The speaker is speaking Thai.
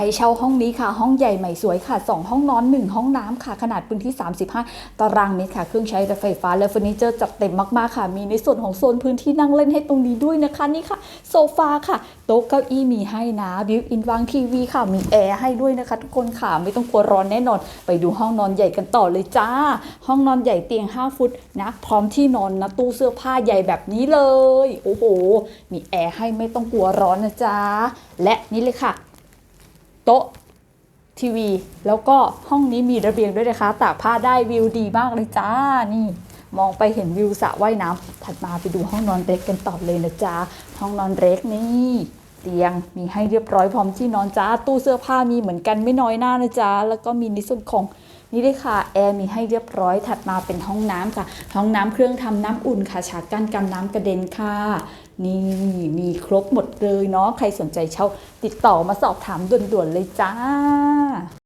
รเช่าห้องนี้ค่ะ ห้องใหญ่ใหม่สวยค่ะ 2 ห้องนอน 1 ห้องน้ำค่ะ ขนาดพื้นที่ 35 ตารางเมตรค่ะ เครื่องใช้ไฟฟ้าและเฟอร์นิเจอร์จัดเต็มมากๆค่ะ มีในส่วนของโซนพื้นที่นั่งเล่นให้ตรงนี้ด้วยนะคะนี่ค่ะ โซฟาค่ะ โต๊ะเก้าอี้มีให้นะบิวอินวางทีวีค่ะ มีแอร์ให้ด้วยนะคะทุกคนค่ะ ไม่ต้องกลัวร้อนแน่นอน ไปดูห้องนอนใหญ่กันต่อเลยจ้า ห้องนอนใหญ่เตียง 5 ฟุตนะ พร้อมที่นอนนะตู้เสื้อผ้าใหญ่แบบนี้เลย โอ้โห มีแอร์ให้ไม่ต้องกลัวร้อนนะจ๊ะ และนี่เลยค่ะ โต๊ะทีวี แล้วก็ห้องนี้มีระเบียงด้วยนะคะ ตากผ้าได้วิวดีมากเลยจ้านี่ มองไปเห็นวิวสระว่ายน้ำถัดมาไปดูห้องนอนเล็กกันต่อเลยนะจ๊ะห้องนอนเล็กนี่ เตียงมีให้เรียบร้อยพร้อมที่นอนจ้าตู้เสื้อผ้ามีเหมือนกันไม่น้อยหน้านะจ๊ะแล้วก็มีในส่วนของนี่เลยค่ะแอร์มีให้เรียบร้อยถัดมาเป็นห้องน้ำค่ะ ห้องน้ำเครื่องทำน้ำอุ่นค่ะฉากกั้นกันน้ำกระเด็นค่ะ นี่มีครบหมดเลยเนาะใครสนใจเช่าติดต่อมาสอบถามด่วนๆเลยจ้า